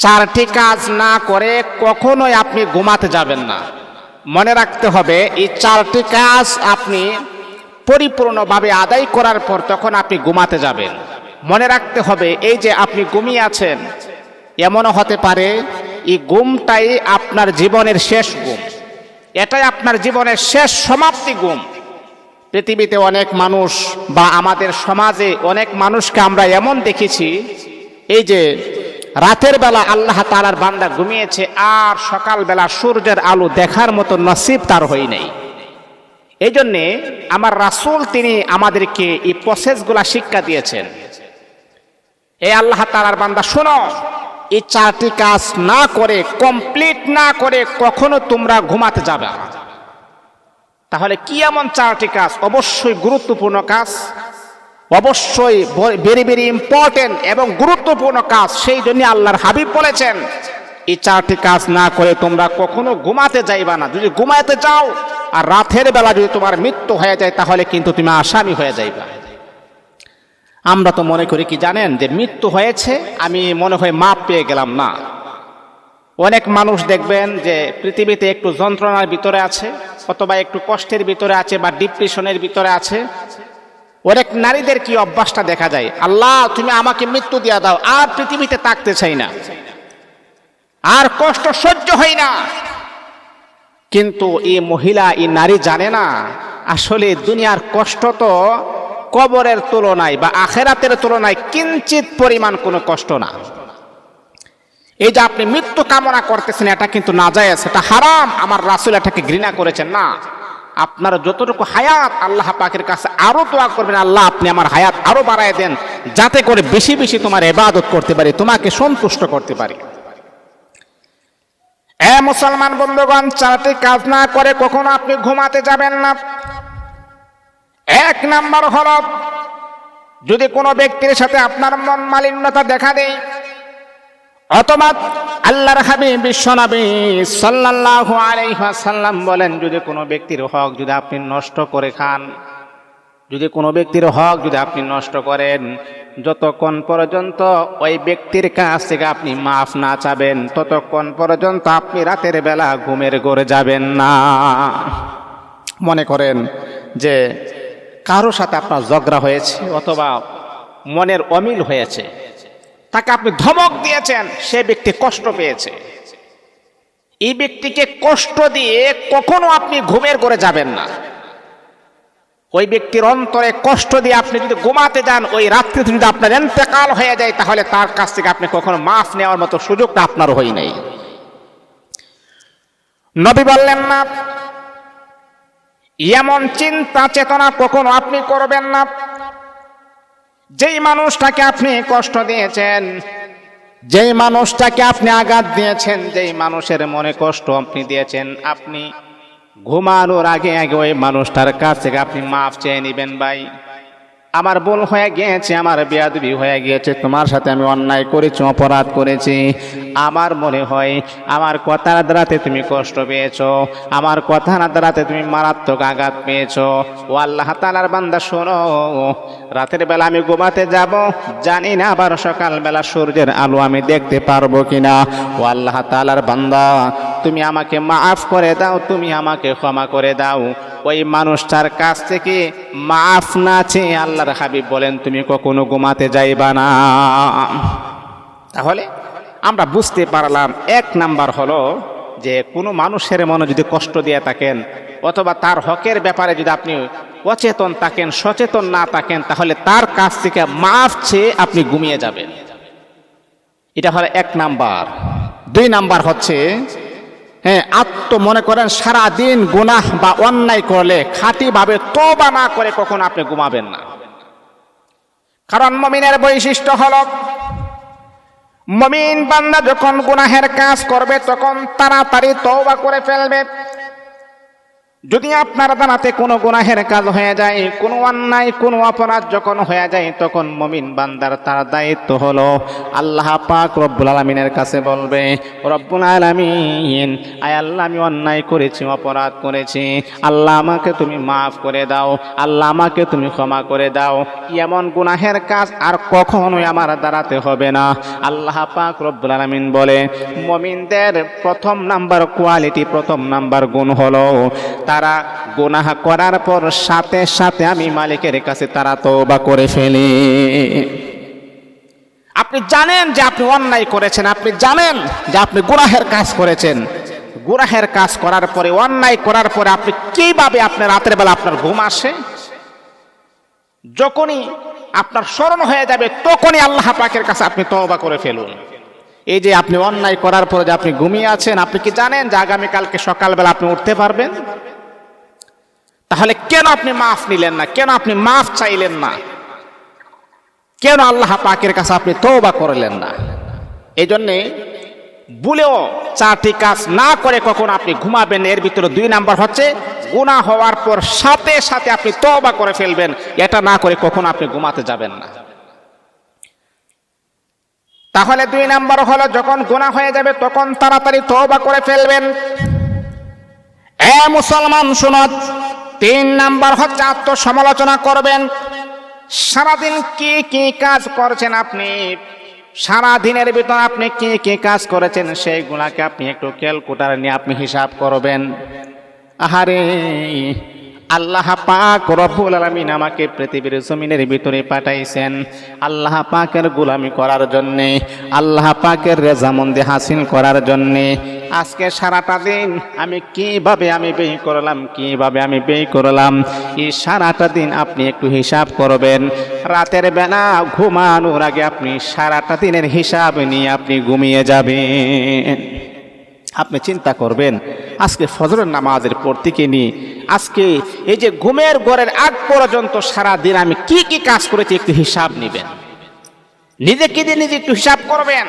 চারটি কাজ না করে কখনোই আপনি ঘুমাতে যাবেন না। মনে রাখতে হবে, এই চারটি কাজ আপনি পরিপূর্ণভাবে আদায় করার পর তখন আপনি ঘুমাতে যাবেন। মনে রাখতে হবে, এই যে আপনি ঘুমিয়ে আছেন, এমনও হতে পারে এই ঘুমটাই আপনার জীবনের শেষ ঘুম। এটাই আপনার জীবনের শেষ সমাপ্তি ঘুম। পৃথিবীতে অনেক মানুষ বা আমাদের সমাজে অনেক মানুষকে আমরা এমন দেখেছি, এই যে রাতের বেলা আল্লাহ তালার বান্দা ঘুমিয়েছে আর সকালবেলা সূর্যের আলো দেখার মতো নসিব তার হই নাই। এই জন্যে আমার রাসূল তিনি আমাদেরকে এই প্রসেসগুলা শিক্ষা দিয়েছেন। এই আল্লাহ তালার বান্দা, শোনো, এই চারটি কাজ না করে কমপ্লিট না করে কখনো তোমরা ঘুমাতে যাবে। তাহলে কি এমন চারটি কাজ? অবশ্যই গুরুত্বপূর্ণ কাজ। অবশ্যই ভেরি ভেরি ইম্পর্টেন্ট এবং গুরুত্বপূর্ণ কাজ, সেই জন্য আল্লাহর হাবিব বলেছেন, এই চারটি কাজ না করে তোমরা কখনো ঘুমাতে যাইবা না। যদি ঘুমাতে যাও আর রাতের বেলা যদি তোমার মৃত্যু হয়ে যায়, তাহলে কিন্তু তুমি আসামি হয়ে যাইবা। আমরা তো মনে করি কি জানেন, যে মৃত্যু হয়েছে, আমি মনে হয় মাপ পেয়ে গেলাম না। অনেক মানুষ দেখবেন যে পৃথিবীতে একটু যন্ত্রণার ভিতরে আছে, অথবা একটু কষ্টের ভিতরে আছে বা ডিপ্রেশনের ভিতরে আছে। অনেক নারীদের কি অভ্যাসটা দেখা যায়? আল্লাহ, তুমি আমাকে মৃত্যু দিয়া দাও, আর পৃথিবীতে তাকতে চাই না। আর কষ্ট সহ্য হয় না। কিন্তু এই মহিলা, এই নারী জানে না, আসলে দুনিয়ার কষ্ট তো কবরের তুলনায় বা আখেরাতের তুলনায় কিঞ্চিত পরিমাণ কোনো কষ্ট না। এই যে আপনি মৃত্যু কামনা করতেছেন, এটা কিন্তু না যায় সেটা হারাম। আমার রাসুল এটাকে ঘৃণা করেছেন, না। আপনার যতটুকু হায়াত আল্লাহ পাকের কাছে আরও দোয়া করবেন, আল্লাহ আপনি আমার হায়াত আরও বাড়ায় দেন, যাতে করে বেশি বেশি তোমার এবাদত করতে পারি, তোমাকে সন্তুষ্ট করতে পারি। এ মুসলমান বন্ধুগণ, চারটি কাজ না করে কখনো আপনি ঘুমাতে যাবেন না। এক নাম্বার হল, যদি কোনো ব্যক্তির সাথে আপনার মন মালিন্যতা দেখা দেয়, অথবা আল্লাহর হাবিব বিশ্বনবী সাল্লাল্লাহু আলাইহি ওয়াসাল্লাম বলেন, যদি কোনো ব্যক্তির হক যদি আপনি নষ্ট করে খান, যদি কোনো ব্যক্তির হক যদি আপনি নষ্ট করেন, যতক্ষণ পর্যন্ত ওই ব্যক্তির কাছ থেকে আপনি মাফ না চাবেন, ততক্ষণ পর্যন্ত আপনি রাতের বেলা ঘুমের ঘরে যাবেন না। মনে করেন যে কারও সাথে আপনার ঝগড়া হয়েছে অথবা মনের অমিল হয়েছে তাকে আপনি ধমক দিয়েছেন, সে ব্যক্তি কষ্ট পেয়েছে। এই ব্যক্তিকে কষ্ট দিয়ে কখনো আপনি ঘুমের করে যাবেন না। ওই ব্যক্তির অন্তরে কষ্ট দিয়ে আপনি যদি ঘুমাতে যান, ওই রাত্রিতে যদি আপনার এন্তেকাল হয়ে যায়, তাহলে তার কাছ থেকে আপনি কখনো মাফ নেওয়ার মতো সুযোগটা আপনার হই নাই। নবী বললেন না, এমন চিন্তা চেতনা কখনো আপনি করবেন না। যেই মানুষটাকে আপনি কষ্ট দিয়েছেন, যেই মানুষটাকে আপনি আঘাত দিয়েছেন, যেই মানুষের মনে কষ্ট আপনি দিয়েছেন, আপনি ঘুমানোর আগে আগে ওই মানুষটার কাছ থেকে আপনি মাফ চেয়ে নেবেন ভাই। আমার ভুল হয়ে গিয়েছে, আমার বেয়াদবি হয়ে গিয়েছে, তোমার সাথে আমি অন্যায় করেছি, অপরাধ করেছি। আমার মনে হয়, আমার কথার দ্বারাতে তুমি কষ্ট পেয়েছ, আমার কথার দ্বারাতে তুমি মারাত্মক আঘাত পেয়েছ। ও আল্লাহ তালার বান্দা, শোনো, রাতের বেলা আমি ঘুমাতে যাব, জানি না আবার সকালবেলা সূর্যের আলো আমি দেখতে পারব কিনা। ও আল্লাহ তালার বান্দা তুমি আমাকে মাফ করে দাও, তুমি আমাকে ক্ষমা করে দাও। ওই মানুষটার কাছ থেকে মাফ না চেয়ে আল্লাহর হাবিব বলেন, তুমি কখনো ঘুমাতে যাইবা না। তাহলে আমরা বুঝতে পারলাম, এক নাম্বার হলো যে কোনো মানুষের মনে যদি কষ্ট দিয়ে থাকেন, অথবা তার হকের ব্যাপারে যদি আপনি অচেতন থাকেন, সচেতন না থাকেন, তাহলে তার কাছ থেকে মাফ চেয়ে আপনি ঘুমিয়ে যাবেন। এটা হলো এক নাম্বার। দুই নাম্বার হচ্ছে হ্যাঁ আত্ম মনে করেন সারাদিন গুনাহ বা অন্যায় করলে, খাঁটিভাবে তোবা না করে কখন আপনি ঘুমাবেন না। কারণ মমিনের বৈশিষ্ট্য হল, মমিন বান্দা যখন গুনাহের কাজ করবে, তখন তাড়াতাড়ি তওবা করে ফেলবে। যদি আপনার দানাতে কোনো গুনাহের কাজ হয়ে যায়, কোনো অন্যায়, কোনো অপরাধ যখন হয়ে যায়, তখন মমিন বান্দার তার দায়িত্ব হলো আল্লাহ পাক রব্বুল আলমিনের কাছে বলবে, রব্বুল আলমিন, আয় আল্লাহ, আমি অন্যায় করেছি, অপরাধ করেছি। আল্লাহ আমাকে তুমি মাফ করে দাও, আল্লাহ আমাকে তুমি ক্ষমা করে দাও। এমন গুনাহের কাজ আর কখনোই আমার দাঁড়াতে হবে না। আল্লাহ পাক রব্বুল আলমিন বলে, মমিনদের প্রথম নাম্বার কোয়ালিটি, প্রথম নাম্বার গুণ হলো তারা গুনাহ করার পর সাথে সাথে আমি মালিকের কাছে তারা তওবা করে ফেলি। আপনি জানেন যে আপনি অন্যায় করেছেন, আপনি জানেন যে আপনি গুনাহের কাজ করেছেন। গুনাহের কাজ করার পরে, অন্যায় করার পরে আপনি কীভাবে আপনার রাতের বেলা আপনার ঘুম আসে? যখনই আপনার স্মরণ হয়ে যাবে, তখনই আল্লাহ পাকের কাছে আপনি তওবা করে ফেলুন। এই যে আপনি অন্যায় করার পরে যে আপনি ঘুমিয়ে আছেন, আপনি কি জানেন যে আগামীকালকে সকালবেলা আপনি উঠতে পারবেন? তাহলে কেন আপনি মাফ নিলেন না? কেন আপনি মাফ চাইলেন না? কেন আল্লাহ পাকের কাছে আপনি তওবা করলেন না? এই জন্যে ভুলেও চারটি কাজ না করে কখন আপনি ঘুমাবেন, এর ভিতরে দুই নাম্বার হচ্ছে, গুনাহ হওয়ার পর সাথে সাথে আপনি তওবা করে ফেলবেন, এটা না করে কখন আপনি ঘুমাতে যাবেন না। তাহলে দুই নাম্বার হলো, যখন গুনাহ হয়ে যাবে, তখন তাড়াতাড়ি তওবা করে ফেলবেন। এ মুসলমান শুনত তিন নাম্বার হচ্ছে আত্মসমালোচনা করবেন। সারাদিন কি কি কাজ করছেন আপনি? সারা দিনের ভিতর আপনি কি কি কাজ করেছেন সেইগুলাকে আপনি একটু ক্যালকুটার নিয়ে আপনি হিসাব করবেন। আহারে আল্লাহ পাক রব্বুল আলামিন আমাকে পৃথিবীর জমিনের ভিতরে পাঠাইছেন। আল্লাহ পাকের গোলামি করার জন্যে, আল্লাহ পাকের রেজামন্দি হাসিল করার জন্যে। আজকে সারাটা দিন আমি কীভাবে আমি ব্যয় করলাম, কীভাবে আমি ব্যয় করলাম, এই সারাটা দিন আপনি একটু হিসাব করবেন। রাতের বেলা ঘুমানোর আগে আপনি সারাটা দিনের হিসাব নিয়ে আপনি ঘুমিয়ে যাবেন। আপনি চিন্তা করবেন আজকে ফজরের নামাজের পর থেকে নিয়ে, আজকে এই যে ঘুমের ঘরের আগ পর্যন্ত সারা দিন আমি কি কি কাজ করেছি একটু হিসাব নেবেন। নিজেকে দিয়ে নিজে একটু হিসাব করবেন?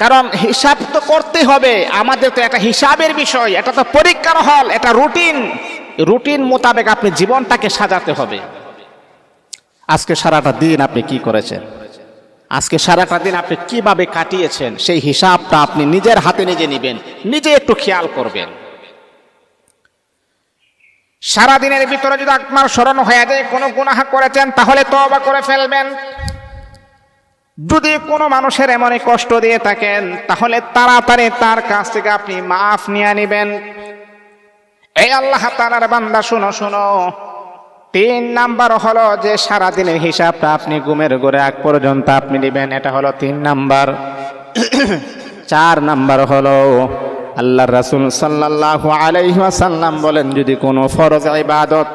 কারণ হিসাব তো করতে হবে, আমাদের তো একটা হিসাবের বিষয়, এটা তো পরীক্ষার হল, এটা রুটিন। রুটিন মোতাবেক আপনি জীবনটাকে সাজাতে হবে। আজকে সারাটা দিন আপনি কি করেছেন? আজকে সারাটা দিন আপনি কীভাবে কাটিয়েছেন, সেই হিসাবটা আপনি নিজের হাতে নিজে নেবেন, নিজে একটু খেয়াল করবেন। সারা দিনের ভিতরে যদি আপনার স্মরণ হয়ে যায়, কোনো গুনাহ করেছেন, তাহলে তওবা করে ফেলবেন। যদি কোনো মানুষের এমনই কষ্ট দিয়ে থাকেন, তাহলে তাড়াতাড়ি তার কাছ থেকে আপনি মাফ নিয়ে নেবেন। এই আল্লাহ তালার বান্দা, শুনো শুনো। তিন নাম্বার হলো যে সারা দিনের হিসাবটা আপনি ঘুমের ঘরে আগ পর্যন্ত আপনি নেবেন, এটা হলো তিন নাম্বার। চার নাম্বার হলো আল্লাহ রাসুল সাল্লাহ আলাইহাসাল্লাম বলেন, যদি কোনো ফরজ ইবাদত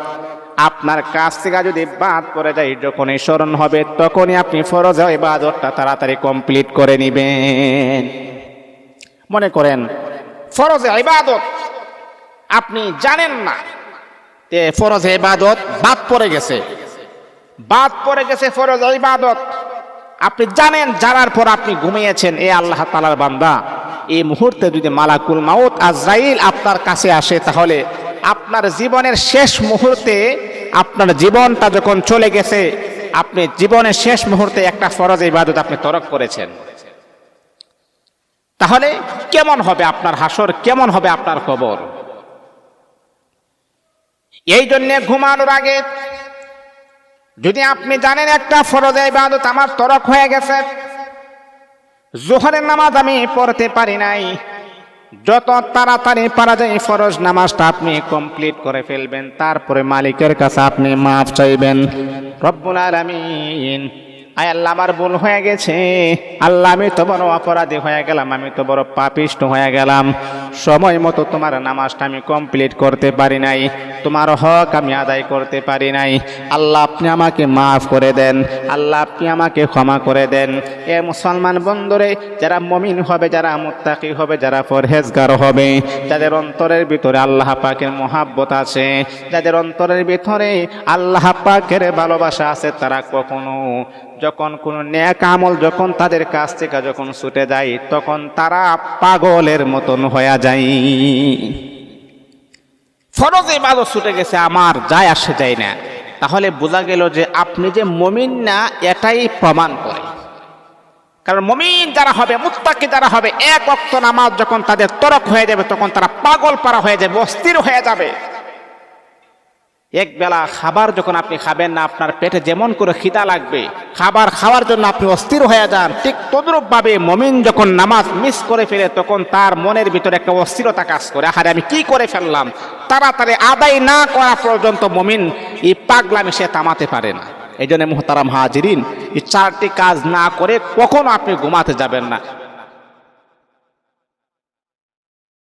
আপনার কাছ থেকে যদি বাদ পড়ে যায়, যখনই স্মরণ হবে, তখনই আপনি ফরজ ইবাদতটা তাড়াতাড়ি কমপ্লিট করে নেবেন। মনে করেন, ফরজ ইবাদত আপনি জানেন না ফরজ ইবাদত বাদ পড়ে গেছে। বাদ পড়ে গেছে ফরজ ইবাদত। আপনি জানেন জানার পর আপনি ঘুমিয়েছেন, এ আল্লাহ তালার বান্দা। এই মুহূর্তে যদি মালাকুল মাউত আজরাইল আপনার কাছে আসে, তাহলে আপনার জীবনের শেষ মুহূর্তে আপনার জীবনটা যখন চলে গেছে, আপনি জীবনের শেষ মুহূর্তে একটা ফরজ ইবাদত আপনি তরক করেছেন। তাহলে কেমন হবে আপনার হাসর? কেমন হবে আপনার খবর? এই জন্যে ঘুমানোর আগে যদি আপনি জানেন একটা ফরজ ইবাদত আমার তরক হয়ে গেছে, জোহরের নামাজ আমি পড়তে পারি নাই। যত তাড়াতাড়ি পারা যায় ফরজ নামাজটা আপনি কমপ্লিট করে ফেলবেন, তারপরে মালিকের কাছে আপনি মাফ চাইবেন। রব্বুল আলামিন আয় আল্লাহ, আমার ভুল হয়ে গেছে। আল্লাহ, আমি তো বড় অপরাধী হয়ে গেলাম, আমি তো বড় পাপিষ্ট হয়ে গেলাম। সময় মতো তোমার নামাজটা আমি কমপ্লিট করতে পারি নাই। তোমার হক আমি আদায় করতে পারি নাই। আল্লাহ, আপনি আমাকে মাফ করে দেন। আল্লাহ, আপনি আমাকে ক্ষমা করে দেন। এ মুসলমান বন্ধুরে, যারা মমিন হবে, যারা মুত্তাকি হবে, যারা পরহেজগার হবে, যাদের অন্তরের ভিতরে আল্লাহ পাকের মহাব্বত আছে, যাদের অন্তরের ভিতরে আল্লাহ পাকের ভালোবাসা আছে, তারা কখনো যখন কোনো ন্যাক আমল যখন তাদের কাছ থেকে যখন ছুটে যায়, তখন তারা পাগলের মতন হয়ে যায়। ফরজ ইবাদত ছুটে গেছে, আমার যায় আসে যায় না। তাহলে বোঝা গেল যে আপনি যে মমিন না, এটাই প্রমাণ করে। কারণ মমিন যারা হবে, মুত্তাকি যারা হবে, এক অক্ত নামাজ যখন তাদের তরক হয়ে যাবে, তখন তারা পাগল পারা হয়ে যাবে, অস্থির হয়ে যাবে। এক বেলা খাবার যখন আপনি খাবেন না, আপনার পেটে যেমন করে খিদা লাগবে, খাবার খাওয়ার জন্য আপনি অস্থির হয়ে যান। ঠিক তদ্রুপ ভাবে মমিন যখন নামাজ মিস করে ফেলে, তখন তার মনের ভিতরে একটা অস্থিরতা কাজ করে। আহারে, আমি কি করে ফেললাম? তাড়াতাড়ি আদায় না করা পর্যন্ত মমিন এই পাগলামি সে থামাতে পারে না। এই জন্য মোহতারাম হাজিরিন, এই চারটি কাজ না করে কখনো আপনি ঘুমাতে যাবেন না।